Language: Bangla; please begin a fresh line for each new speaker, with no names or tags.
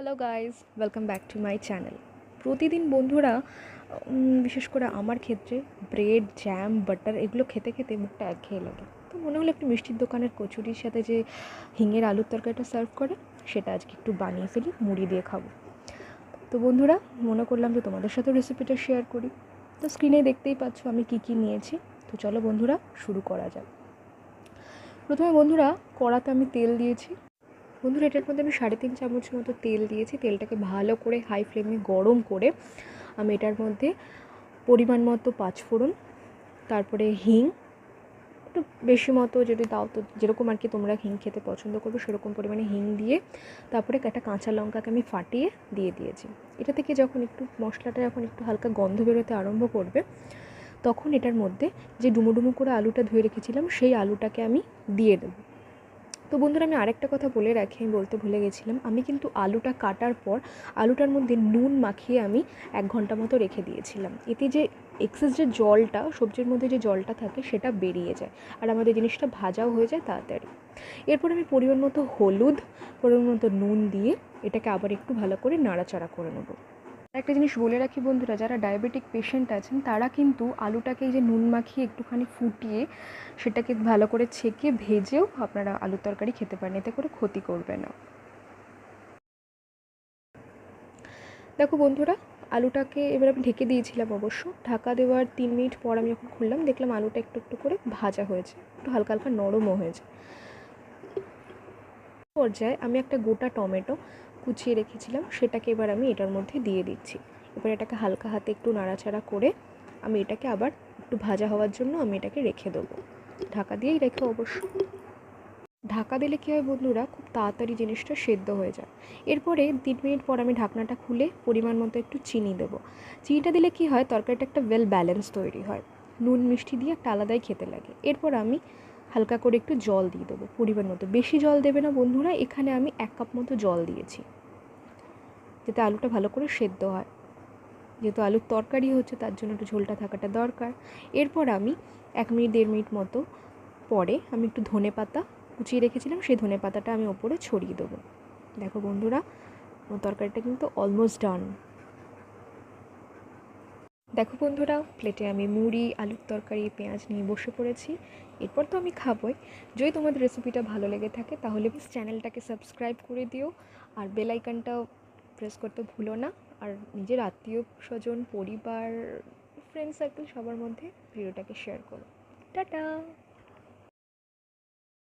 Hello guys welcome back to my channel প্রতিদিন বন্ধুরা বিশেষ করে আমার ক্ষেত্রে ব্রেড জ্যাম বাটার এগুলো খেতে খেতে মুখটা একঘেয়ে লাগে। তো মনে হলো একটু মিষ্টির দোকানের কচুরির সাথে যে হিঙের আলুর তরকারিটা সার্ভ করে, সেটা আজকে একটু বানিয়ে ফেলি, মুড়ি দিয়ে খাব। তো বন্ধুরা, মনে করলাম যে তোমাদের সাথেও রেসিপিটা শেয়ার করি। তো স্ক্রিনে দেখতেই পাচ্ছ আমি কী কী নিয়েছি। তো চলো বন্ধুরা, শুরু করা যাক। প্রথমে বন্ধুরা, কড়াতে আমি তেল দিয়েছি। বন্ধুরা, এটার মধ্যে আমি সাড়ে তিন চামচ মতো তেল দিয়েছি। তেলটাকে ভালো করে হাই ফ্লেমে গরম করে আমি এটার মধ্যে পরিমাণ মতো পাঁচফোড়ন, তারপরে হিং, একটু বেশি মতো যদি দাও তো যেরকম আর কি তোমরা হিং খেতে পছন্দ করবে সেরকম পরিমাণে হিং দিয়ে তারপরে একটা কাঁচা লঙ্কাকে আমি ফাটিয়ে দিয়ে দিয়েছি। এটা থেকে যখন একটু মশলাটা যখন একটু হালকা গন্ধ বেরোতে আরম্ভ করবে, তখন এটার মধ্যে যে ডুমো ডুমো করে আলুটা ধুয়ে রেখেছিলাম, সেই আলুটাকে আমি দিয়ে দেবো। তো বন্ধুরা আমি আরেকটা কথা বলে রাখি, আমি বলতে ভুলে গেছিলাম। আমি কিন্তু আলুটা কাটার পর আলুটার মধ্যে নুন মাখিয়ে আমি এক ঘণ্টা মতো রেখে দিয়েছিলাম। এতে যে এক্সেস যে জলটা, সবজির মধ্যে যে জলটা থাকে সেটা বেরিয়ে যায় আর আমাদের জিনিসটা ভাজাও হয়ে যায় তাড়াতাড়ি। এরপর আমি পরিমাণ মতো হলুদ, পরিমাণ মতো নুন দিয়ে এটাকে আবার একটু ভালো করে নাড়াচাড়া করে নেব। একটা জিনিস বলে রাখি বন্ধুরা, যারা ডায়াবেটিক পেশেন্ট আছেন, তারা কিন্তু আলুটাকে যে নুন মাখিয়ে একটুখানি ফুটিয়ে সেটাকে ভালো করে ছেঁকে ভেজেও আপনারা আলুর তরকারি খেতে পারেন, এতে করে ক্ষতি করবে না। দেখো বন্ধুরা, আলুটাকে এবার আমি ঢেকে দিয়েছিলাম অবশ্য। ঢাকা দেওয়ার তিন মিনিট পর আমি যখন খুললাম, দেখলাম আলুটা একটু একটু করে ভাজা হয়েছে, একটু হালকা হালকা নরমও হয়েছে। পর্যায়ে আমি একটা গোটা টমেটো কুচিয়ে রেখেছিলাম, সেটাকে এবার আমি এটার মধ্যে দিয়ে দিচ্ছি। এবার এটাকে হালকা হাতে একটু নাড়াচাড়া করে আমি এটাকে আবার একটু ভাজা হওয়ার জন্য আমি এটাকে রেখে দেবো। ঢাকা দিয়েই রেখে অবশ্য। ঢাকা দিলে কী হয় বন্ধুরা, খুব তাড়াতাড়ি জিনিসটা সেদ্ধ হয়ে যায়। এরপরে তিন মিনিট পর আমি ঢাকনাটা খুলে পরিমাণ মতো একটু চিনি দেবো। চিনিটা দিলে কী হয়, তরকারিটা একটা ওয়েল ব্যালেন্স তৈরি হয়। নুন, মিষ্টি দিয়ে একটা আলাদাই খেতে লাগে। এরপর আমি হালকা করে একটু জল দিয়ে দেবো, পরিমাণ মতো। বেশি জল দেবে না বন্ধুরা, এখানে আমি এক কাপ মতো জল দিয়েছি। যাতে আলুটা ভালো করে সেদ্ধ হয়। যেহেতু আলুর তরকারি হচ্ছে, তার জন্য একটু ঝোলটা থাকাটা দরকার। এরপর আমি এক মিনিট, দেড় মিনিট মতো পরে আমি একটু ধনে পাতা কুচিয়ে রেখেছিলাম, সেই ধনে পাতাটা আমি ওপরে ছড়িয়ে দেবো। দেখো বন্ধুরা তরকারিটা কিন্তু অলমোস্ট ডান দেখো বন্ধুরা প্লেটে আমি মুড়ি, আলুর তরকারি, পেঁয়াজ নিয়ে বসে পড়েছি। এরপর তো আমি খাবই। যদি তোমাদের রেসিপিটা ভালো লেগে থাকে, তাহলে প্লিজ চ্যানেলটাকে সাবস্ক্রাইব করে দিও। আর বেল আইকনটাও প্রেস করতে ভুলো না। আর নিজের আত্মীয় স্বজন পরিবার ফ্রেন্ড সার্কেল সবার মধ্যে ভিডিওটাকে শেয়ার করো। টাটা!